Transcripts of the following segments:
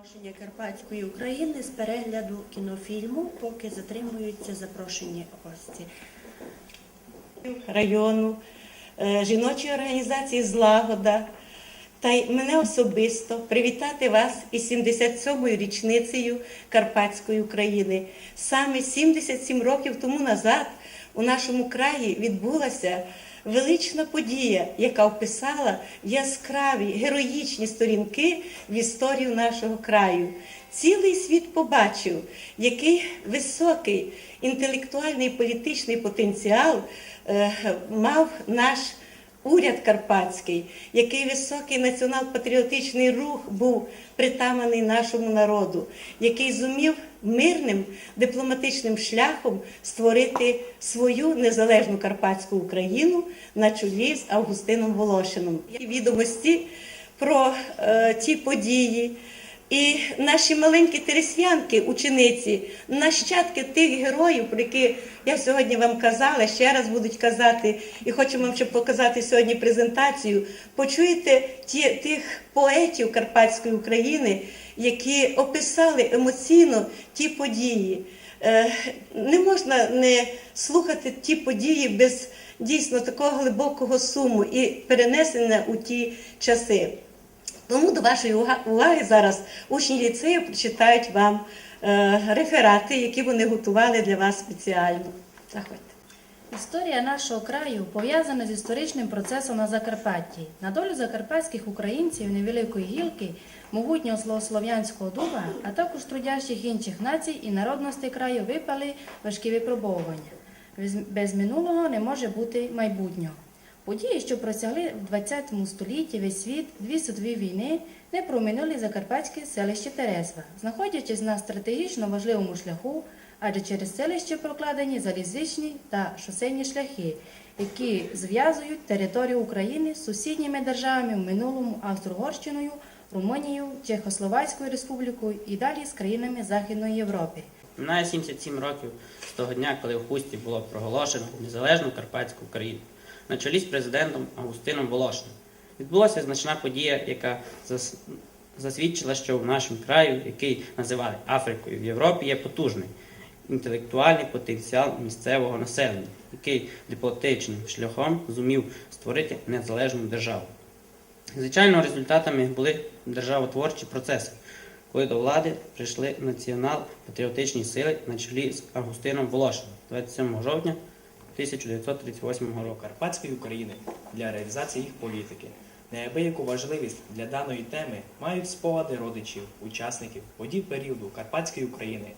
Оголошення Карпатської України з перегляду кінофільму, поки затримуються запрошені гості. Району, е, жіночої організації Злагода та й мене особисто привітати вас із 77-ю річницею Карпатської України. Саме 77 років тому назад у нашому краї відбулася велична подія, яка вписала яскраві героїчні сторінки в історію нашого краю. Цілий світ побачив, який високий інтелектуальний і політичний потенціал е, мав наш уряд Карпатський, який високий націонал-патріотичний рух був притаманий нашому народу, який зумів мирним дипломатичним шляхом створити свою незалежну карпатську Україну на чолі з Августином Волошином. Відомості про е, ті події. І наші маленькі тересвянки, учениці, нащадки тих героїв, про які я сьогодні вам казала, ще раз будуть казати, і хочу вам ще показати сьогодні презентацію. Почуєте ті, тих поетів Карпатської України, які описали емоційно ті події. Е, Не можна не слухати ті події без дійсно такого глибокого суму і перенесення у ті часи. Тому до вашої уваги зараз учні ліцею прочитають вам е, реферати, які вони готували для вас спеціально. Заходьте. Історія нашого краю пов'язана з історичним процесом на Закарпатті. На долю закарпатських українців невеликої гілки, могутнього словослов'янського дуба, а також трудящих інших націй і народностей краю випали важкі випробовування. Без- минулого не може бути майбутнього. Події, що просягли в ХХ столітті весь світ, дві світові війни, не проминули закарпатське селище Терезва, знаходячись на стратегічно важливому шляху, адже через селище прокладені залізничні та шосейні шляхи, які зв'язують територію України з сусідніми державами в минулому Австро-Угорщиною, Румунією, Чехословацькою республікою і далі з країнами Західної Європи. Минає 77 років з того дня, коли в Хусті було проголошено незалежну Карпатську Україну на чолі з президентом Августином Волошиним. Відбулася значна подія, яка засвідчила, що в нашому краю, який називали Африкою в Європі, є потужний інтелектуальний потенціал місцевого населення, який дипломатичним шляхом зумів створити незалежну державу. Звичайно, результатами були державотворчі процеси, коли до влади прийшли націонал-патріотичні сили на чолі з Августином Волошиним 27 жовтня 1938 року. Карпатської України для реалізації їх політики. Неабияку важливість для даної теми мають спогади родичів, учасників, подій періоду Карпатської України.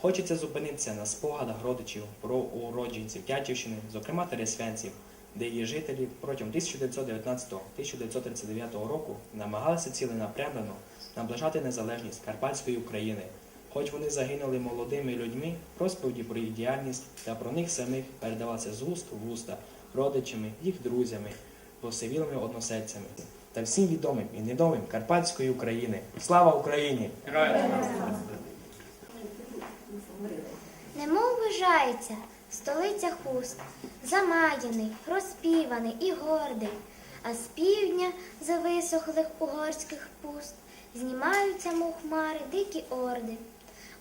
Хочеться зупинитися на спогадах родичів про уродженців Тячівщини, зокрема Тересвянців, де її жителі протягом 1919-1939 року намагалися ціленапрямлено наближати незалежність Карпатської України. Хоч вони загинули молодими людьми, розповіді про їх діяльність та про них самих передавалися з уст в уста родичами, їх друзями, посивілими односельцями та всім відомим і невідомим Карпатської України. Слава Україні! Немов вижається столиця хуст, замаяний, розпіваний і гордий, а з півдня за висохлих угорських пуст знімаються, мов хмари, дикі орди.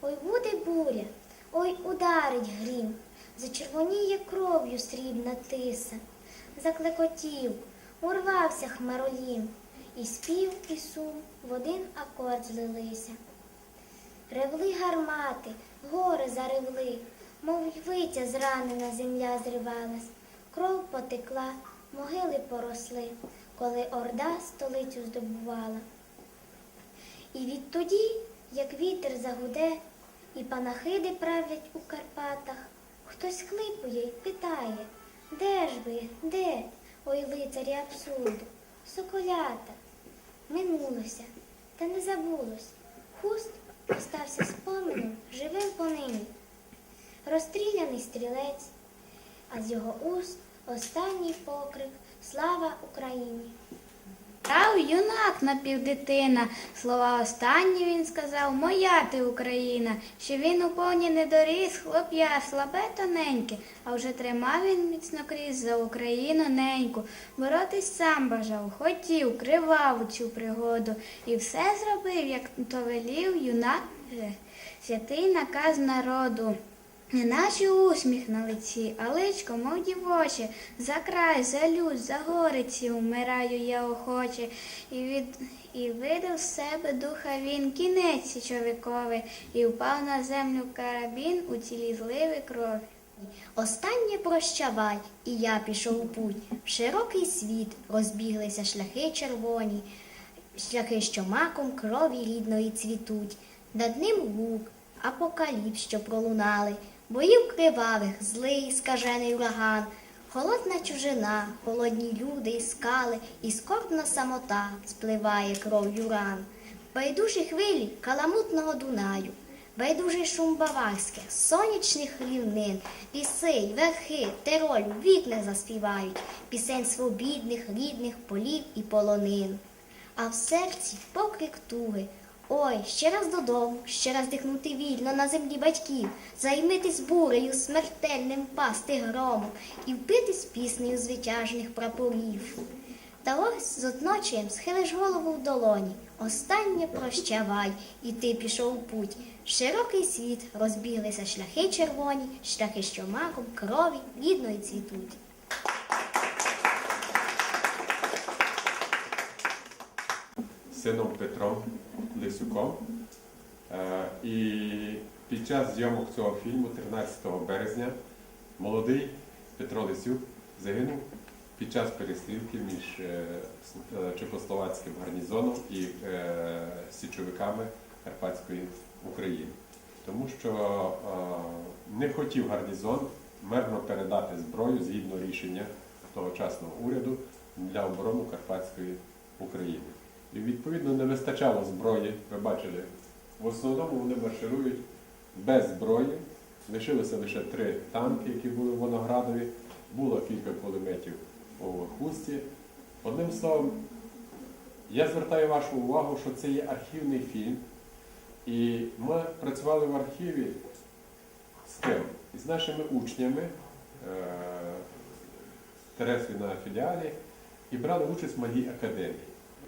Ой буде буря, ой ударить грім, зачервоніє кров'ю срібна тиса, заклекотів, урвався хмаролім, і спів, і сум в один акорд злилися. Ревли гармати, гори заревли, мов виця зранена земля зривалась, кров потекла, могили поросли, коли орда столицю здобувала. І відтоді, як вітер загуде, і панахиди правлять у Карпатах, хтось хлипує й питає, де ж ви, де, ой лицарі абсурду, соколята, минулося, та не забулось, хуст остався споменом живим понині. Розстріляний стрілець, а з його уст останній покрик Слава Україні! Грав юнак напівдитина, слова останні він сказав, моя ти Україна, що він у повні не доріс, хлоп'я слабе тоненьке, а вже тримав він міцно крізь за Україну неньку. Боротись сам бажав, хотів, кривав у цю пригоду, і все зробив, як то велів юнак, святий наказ народу. Неначе усміх на лиці, а личко, мов дівоче, за край, за люд, за гориці умираю я охоче, і від і видав з себе духа він кінець січовиковий, і впав на землю карабін у цілій зливи крові. Останнє прощавай, і я пішов у путь. В широкий світ розбіглися шляхи червоні, шляхи, що маком крові рідної цвітуть. Над ним лук, апокаліпс, що пролунали, боїв кривавих, злий, скажений ураган, холодна чужина, холодні люди і скали, і скорбна самота спливає кров'ю ран. Байдужі хвилі каламутного Дунаю, байдужий шум баварських, сонячних рівнин, ліси, верхи, теролю, вікна заспівають, пісень свобідних, рідних полів і полонин. А в серці покрик туги. Ой, ще раз додому, ще раз дихнути вільно на землі батьків, займитись бурею смертельним пасти громом і впитись піснею звитяжних прапорів. Та ось з одночаєм схилиш голову в долоні, останнє прощавай, і ти пішов у путь. Широкий світ розбіглися шляхи червоні, шляхи, що маком крові рідної цвітуть. Сином Петром Лисюком. Е, І під час зйомок цього фільму, 13 березня, молодий Петро Лисюк загинув під час перестрілки між е, е, Чехословацьким гарнізоном і січовиками Карпатської України. Тому що не хотів гарнізон мирно передати зброю згідно рішення тогочасного уряду для оборони Карпатської України. І відповідно не вистачало зброї. Ви бачили, в основному вони марширують без зброї. Лишилося лише три танки, які були в Воноградові, було кілька кулеметів у хусті. Одним словом, я звертаю вашу увагу, що це є архівний фільм. І ми працювали в архіві з ким? З нашими учнями е, Тереси на філіалі і брали участь в малій академії.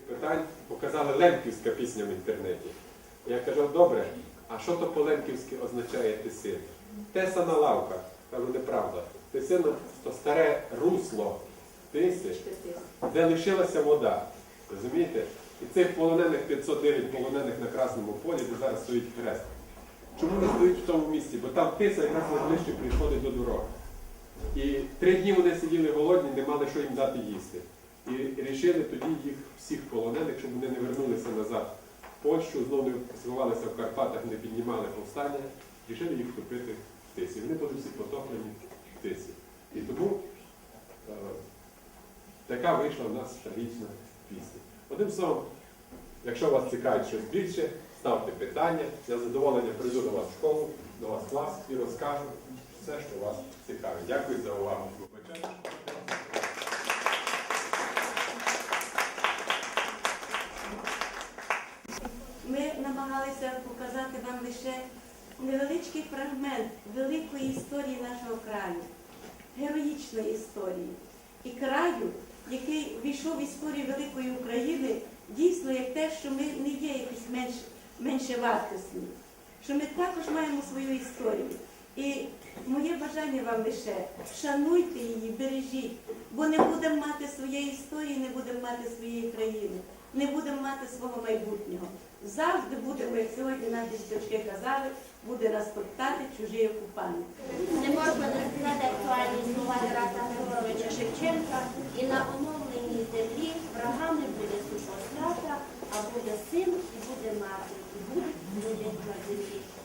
Питань показали лемківська пісня в інтернеті. Я кажу, добре, а що то по-лемківськи означає тисин? Теса на лавках, кажу, неправда. Тисина то старе русло тиси, де лишилася вода. Розумієте? І цих полонених 509 полонених на Красному полі, де зараз стоїть хрест. Чому не стоїть в тому місці? Бо там тиса якраз найближче приходить до дороги. І три дні вони сиділи голодні, не мали що їм дати їсти. І рішили тоді їх всіх полонених, щоб вони не вернулися назад в Польщу, знову сховалися в Карпатах, не піднімали повстання, рішили їх втопити в тисі. Вони були всі потоплені в тисі. І тому е, така вийшла в нас трагічна пісня. Одним словом, якщо вас цікавить щось більше, ставте питання. Я з задоволенням прийду до вас в школу, до вас клас і розкажу все, що вас цікавить. Дякую за увагу. Вибачайте. Ми намагалися показати вам лише невеличкий фрагмент великої історії нашого краю, героїчної історії і краю, який війшов в історію великої України, дійсно як те, що ми не є якісь менш, менше вартісні, що ми також маємо свою історію. І моє бажання вам лише шануйте її, бережіть, бо не будемо мати своєї історії, не будемо мати своєї країни, не будемо мати свого майбутнього. Завжди будемо, як сьогодні наші дочки казали, буде нас топтати чужі окупанти. Не можна не сказати актуальні слова Тараса Григоровича Шевченка, і на оновленій землі врагами буде супострата, а буде син і буде мати, і будуть люди на землі.